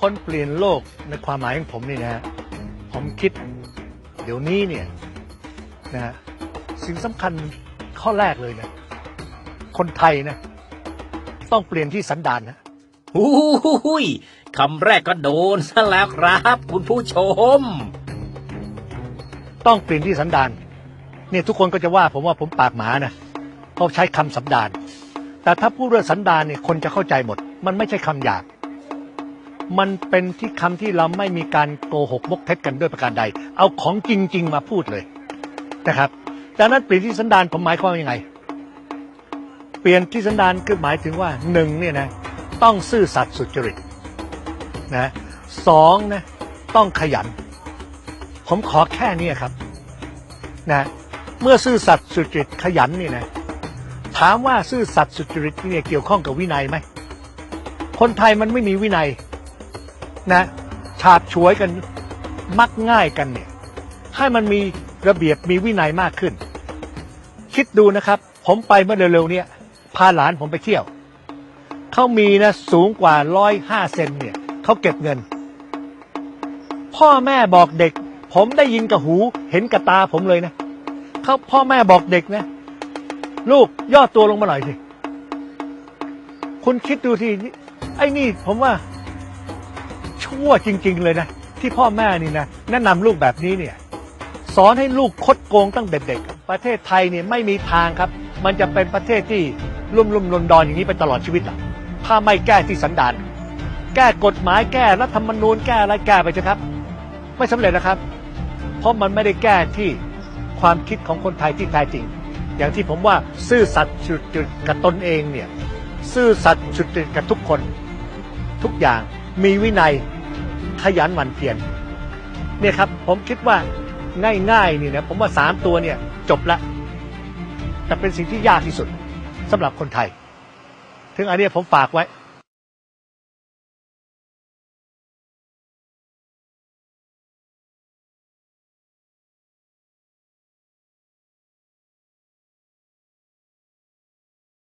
คนเปลี่ยนโลกในความหมายของผมนี่นะฮะผมคิดเดี๋ยวนี้เนี่ยนะฮะสิ่งสำคัญข้อแรกเลยนะคนไทยนะ ต้องเปลี่ยนที่สันดานนะหูยคำแรกก็โดนซะแล้วครับ คุณผู้ชม ต้องเปลี่ยนที่สันดานเนี่ยทุกคนก็จะว่าผมว่าผมปากหมานะเพราะใช้คำสันดาน แต่ถ้าพูดเรื่องสันดานเนี่ยคนจะเข้าใจหมด มันไม่ใช่คำหยาบ มันเป็นที่คำที่เราไม่มีการโกหกมกเท็จกันด้วยประการใด เอาของจริง ๆ มาพูดเลยนะครับดังนั้นเปลี่ยนที่สันดานผมหมายความว่ายังไง เปลี่ยนที่สันดานคือหมายถึงว่าหนึ่งเนี่ยนะต้องซื่อสัตย์สุจริตนะสองนะต้องขยัน ผมขอแค่นี้ครับนะเมื่อซื่อสัตย์สุจริตขยันนี่นะถามว่าซื่อสัตย์สุจริตเนี่ยเกี่ยวข้องกับวินัยไหมคนไทยมันไม่มีวินัย นะฉาบฉวยกันมักง่ายกันเนี่ย ให้มันมีระเบียบมีวินัยมากขึ้น คิดดูนะครับ ผมไปเมื่อเร็วๆเนี่ยพาหลานผมไปเที่ยว เขามีนะสูงกว่าร้อยห้าเซนเนี่ยเขาเก็บเงิน พ่อแม่บอกเด็ก ผมได้ยินกับหูเห็นกับตาผมเลยนะเขาพ่อแม่บอกเด็กนะ ลูกย่อตัวลงมาหน่อยสิ คุณคิดดูทีไอ้นี่ผมว่า ชั่วจริง ๆ เลยนะ ที่พ่อแม่นี่นะแนะนำลูกแบบนี้เนี่ย สอนให้ลูกคดโกงตั้งเด็กๆประเทศไทยเนี่ยไม่มีทางครับ มันจะเป็นประเทศที่ลุ่มลุ่มๆดอนดอนอย่างนี้ไปตลอดชีวิตหรอกถ้าไม่แก้ที่สันดาน แก้กฎหมายแก้รัฐธรรมนูญแก้อะไรแก้ไปเถอะครับ ไม่สำเร็จนะครับ เพราะมันไม่ได้แก้ที่ความคิดของคนไทยที่แท้จริง อย่างที่ผมว่าซื่อสัตย์สุจริตกับตนเองเนี่ย ซื่อสัตย์สุจริตกับทุกคน ทุกอย่างมีวินัย ขยันหมั่นเพียรเนี่ยครับ ผมคิดว่าง่ายๆนี่นะผมว่าสามตัวเนี่ยจบละแต่เป็นสิ่งที่ยากที่สุดสำหรับคนไทย ถึงอันเนี้ยผมฝากไว้